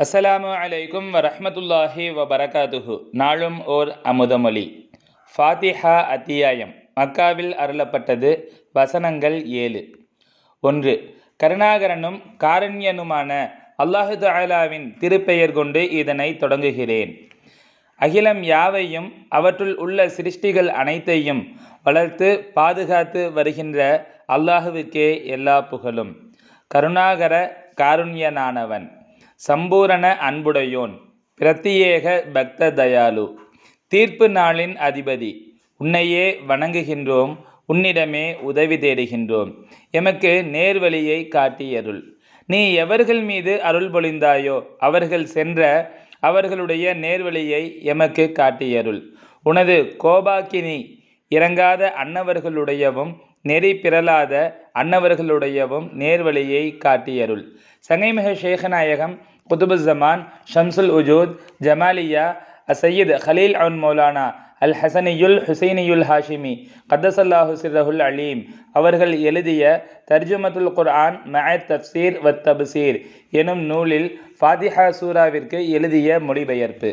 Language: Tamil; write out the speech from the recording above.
அஸ்ஸலாமு அலைக்கும் வரஹ்மத்துல்லாஹி வபரகாதுஹு. நாளும் ஓர் அமுதமொழி. ஃபாத்திஹா அத்தியாயம். மக்காவில் அருளப்பட்டது வசனங்கள் ஏழு. ஒன்று கருணாகரனும் காரண்யனுமான அல்லாஹு தாலாவின் திருப்பெயர் கொண்டு இதனை தொடங்குகிறேன். அகிலம் யாவையும் அவற்றுள் உள்ள சிருஷ்டிகள் அனைத்தையும் வளர்த்து பாதுகாத்து வருகின்ற அல்லாஹுவுக்கே எல்லா புகழும். கருணாகர காருண்யனானவன். சம்பூரண அன்புடையோன் பிரத்தியேக பக்த தயாலு தீர்ப்பு நாளின் அதிபதி உன்னையே வணங்குகின்றோம் உன்னிடமே உதவி தேடுகின்றோம். எமக்கு நேர்வழியை காட்டியருள். நீ எவர்கள் மீது அருள் பொழிந்தாயோ அவர்கள் சென்ற அவர்களுடைய நேர்வழியை எமக்கு காட்டியருள். உனது கோபாக்கினி இறங்காத அன்னவர்களுடையவும் நெறி பிறலாத அன்னவர்களுடையவும் நேர்வழியை காட்டியருள். சங்கைமிக ஷேகநாயகம் குதுபுஸ்ஸமான் ஷம்சுல் உஜூத் ஜமாலியா அசையீத் ஹலீல் அவுன் மௌலானா அல் ஹசனியுல் ஹுசைனியுல் ஹாஷிமி கதசல்லாஹு சிரஹுல் அலீம் அவர்கள் எழுதிய தர்ஜுமத்துல் குர்ஆன் மஅத் தப்சீர் வத் தப்சீர் எனும் நூலில் ஃபாதிஹா சூராவிற்கு எழுதிய மொழிபெயர்ப்பு.